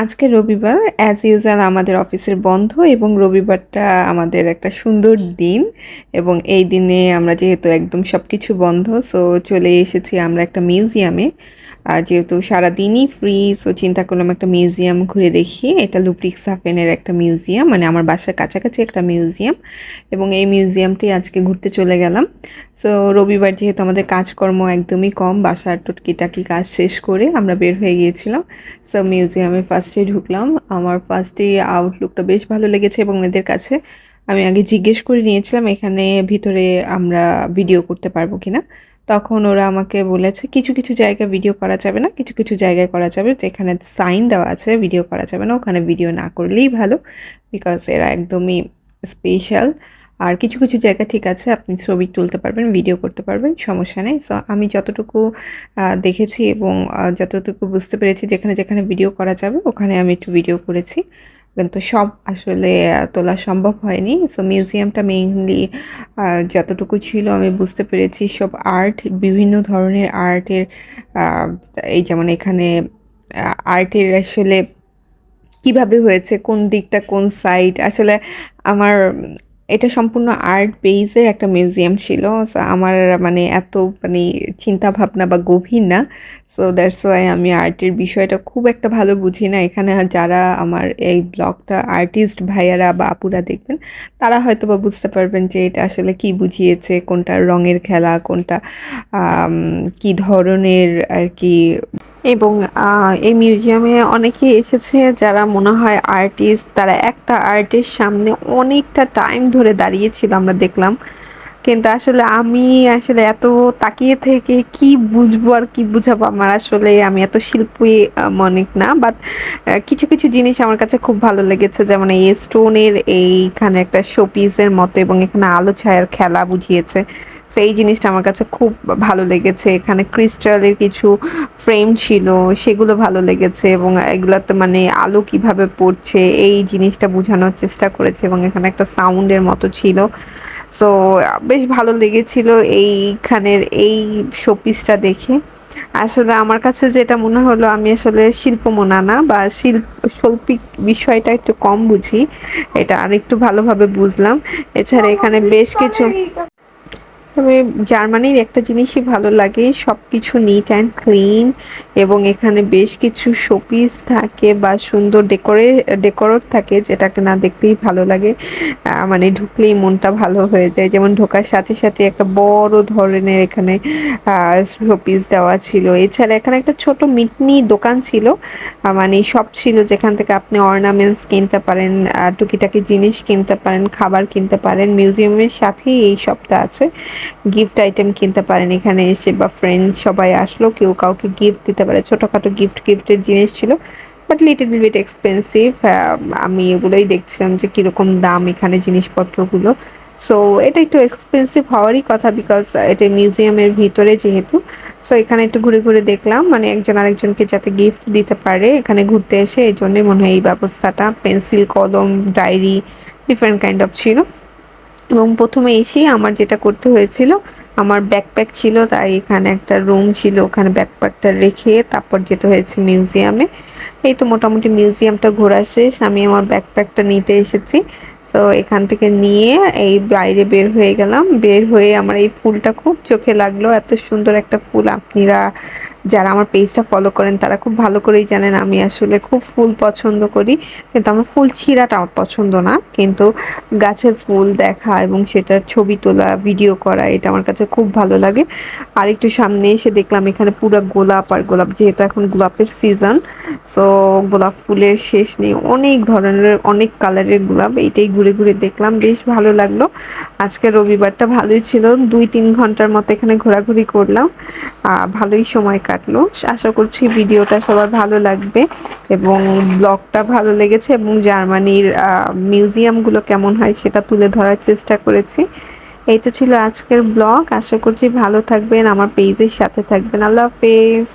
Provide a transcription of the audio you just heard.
আজকে রবিবার as usual আমাদের অফিসের বন্ধ এবং রবিবারটা আমাদের একটা সুন্দর দিন এবং এই দিনে আমরা যেহেতু একদম সব কিছু বন্ধ সো চলে এসেছি আমরা একটা মিউজিয়ামে আর যেহেতু সারাদিনই ফ্রি সো চিন্তা করলাম একটা মিউজিয়াম ঘুরে দেখি। এটা লুপ্রিক সাফেনের একটা মিউজিয়াম মানে আমার বাসার কাছাকাছি একটা মিউজিয়াম এবং এই মিউজিয়ামটি আজকে ঘুরতে চলে গেলাম। সো রবিবার যেহেতু আমাদের কাজকর্ম একদমই কম, বাসার টুটকিটাকি কাজ শেষ করে আমরা বের হয়ে গিয়েছিলাম। সো মিউজিয়ামে ফার্স্টে ঢুকলাম। আমার ফার্স্টে আউটলুকটা বেশ ভালো লেগেছে এবং এদের কাছে আমি আগে জিজ্ঞেস করে নিয়েছিলাম এখানে ভিতরে আমরা ভিডিও করতে পারব কিনা। তখন ওরা আমাকে বলেছে, কিছু কিছু জায়গায় ভিডিও করা যাবে না, কিছু কিছু জায়গায় করা যাবে, যেখানে সাইন দেওয়া আছে ভিডিও করা যাবে না, ওখানে ভিডিও না করলেই ভালো বিকজ এরা একদমই স্পেশাল আর কিছু কিছু জায়গা ঠিক আছে, আপনি ছবি তুলতে পারবেন ভিডিও করতে পারবেন, সমস্যা নেই। সো আমি যতটুকু দেখেছি এবং যতটুকু বুঝতে পেরেছি, যেখানে যেখানে ভিডিও করা যাবে, ওখানে আমি একটু ভিডিও করেছি। কিন্তু সব আসলে তোলা সম্ভব হয়নি। সো মিউজিয়ামটা মেইনলি যতটুকু ছিল আমি বুঝতে পেরেছি সব আর্ট বিভিন্ন ধরনের আর্টের এই যেমন এখানে আর্টের আসলে কীভাবে হয়েছে, কোন দিকটা, কোন সাইড আসলে আমার এটা সম্পূর্ণ আর্ট বেইজের একটা মিউজিয়াম ছিল সো আমার মানে এত মানে চিন্তা ভাবনা বা গভীর না সো দ্যাটস ওয়াই আমি আর্টের বিষয়টা খুব একটা ভালো বুঝি না। এখানে যারা আমার এই ব্লগটা আর্টিস্ট ভাইয়ারা বা আপুরা দেখবেন, তারা হয়তো বা বুঝতে পারবেন যে এটা আসলে কি বুঝিয়েছে, কোনটা রঙের খেলা, কোনটা কি ধরনের আর কি এবং এই মিউজিয়ামে অনেকে এসেছে যারা মনে হয় আর্টিস্ট তারা একটা আর্টের সামনে অনেকটা টাইম ধরে দাঁড়িয়েছিল আমরা দেখলাম। কিন্তু আসলে আমি আসলে এত তাকিয়ে থেকে কি বুঝব আর কি বুঝাবো আমার আসলে আমি এত শিল্পী মনে না। বাট কিছু কিছু জিনিস আমার কাছে খুব ভালো লেগেছে। যেমন এই স্টোনের এইখানে একটা শোপিসের মতো এবং এখানে আলো ছায়ার খেলা বুঝিয়েছে। সেই জিনিসটা আমার কাছে খুব ভালো লেগেছে। এখানে ক্রিস্টালের কিছু ফ্রেম ছিল, সেগুলো ভালো লেগেছে এবং এগুলাতে মানে আলো কীভাবে পড়ছে, এই জিনিসটা বোঝানোর চেষ্টা করেছে এবং এখানে একটা সাউন্ডের মতো ছিল। সো বেশ ভালো লেগেছিল এইখানের এই শোপিসটা দেখে। আসলে আমার কাছে যেটা মনে হলো, আমি আসলে শিল্প মনানা বা শিল্প, শৈল্পিক বিষয়টা একটু কম বুঝি, এটা আর একটু ভালোভাবে বুঝলাম। এছাড়া এখানে বেশ কিছু তবে জার্মানির একটা জিনিসই ভালো লাগে সব কিছু নিট অ্যান্ড ক্লিন এবং এখানে বেশ কিছু শোপিস থাকে বা সুন্দর ডেকোরে ডেকোরেট থাকে যেটাকে না দেখতেই ভালো লাগে। মানে ঢুকলেই মনটা ভালো হয়ে যায়। যেমন ঢোকার সাথে সাথে একটা বড় ধরনের এখানে শোপিস দেওয়া ছিল। এছাড়া এখানে একটা ছোট মিটনি দোকান ছিল। মানে সব ছিল যেখান থেকে আপনি অর্নামেন্টস কিনতে পারেন টুকিটাকি জিনিস কিনতে পারেন, খাবার কিনতে পারেন। মিউজিয়ামের সাথেই এই সবটা আছে। গিফট আইটেম কিনতে পারেন। এখানে এসে বা ফ্রেন্ড সবাই আসলো, কেউ কাউকে গিফট দিতে পারে। ছোটোখাটো গিফট গিফটের জিনিস ছিল বাট লিটল বিট এক্সপেন্সিভ আমি এগুলোই দেখছিলাম যে কীরকম দাম এখানে জিনিসপত্রগুলো। সো এটা একটু এক্সপেন্সিভ হওয়ারই কথা বিকজ এটা মিউজিয়ামের ভিতরে যেহেতু সো এখানে একটু ঘুরে ঘুরে দেখলাম মানে একজন আরেকজনকে যাতে গিফট দিতে পারে এখানে ঘুরতে এসে এই জন্যই মনে হয় এই ব্যবস্থাটা পেন্সিল কলম ডায়েরি ডিফারেন্ট কাইন্ড অফ ছিল। এবং প্রথমে এসেই আমার যেটা করতে হয়েছিল, আমার ব্যাকপ্যাক ছিল, তাই এখানে একটা রুম ছিল, ওখানে ব্যাকপ্যাকটা রেখে তারপর যেতে হয়েছে মিউজিয়ামে এই তো মোটামুটি মিউজিয়ামটা ঘোরা শেষ, আমি আমার ব্যাকপ্যাকটা নিতে এসেছি। তো এখান থেকে নিয়ে এই বাইরে বের হয়ে গেলাম। বের হয়ে আমার এই ফুলটা খুব চোখে লাগল, এত সুন্দর একটা ফুল। আপনারা যারা আমার পেজটা ফলো করেন, তারা খুব ভালো করেই জানেন আমি আসলে খুব ফুল পছন্দ করি। কিন্তু আমার ফুল ছিঁড়াটা আমার পছন্দ না। কিন্তু গাছের ফুল দেখা এবং সেটার ছবি তোলা ভিডিও করা, এটা আমার কাছে খুব ভালো লাগে। আর একটু সামনে এসে দেখলাম এখানে পুরো গোলাপ আর গোলাপ, যেহেতু এখন গোলাপের সিজন সো গোলাপ ফুলের শেষ নেই। অনেক ধরনের, অনেক কালারের গোলাপ, এইটাই ঘুরে ঘুরে দেখলাম, বেশ ভালো লাগল। আজকে রবিবারটা ভালোই ছিল, দুই তিন ঘণ্টার মতো এখানে ঘোরাঘুরি করলাম। ভালোই সময় কাটলো। আশা করছি ভিডিওটা সবার ভালো লাগবে এবং ব্লগটা ভালো লেগেছে এবং জার্মানির মিউজিয়ামগুলো কেমন হয় সেটা তুলে ধরার চেষ্টা করেছি। এইটা ছিল আজকের ব্লগ। আশা করছি ভালো থাকবেন, আমার পেজের সাথে থাকবেন। আল্লাহ হাফেজ।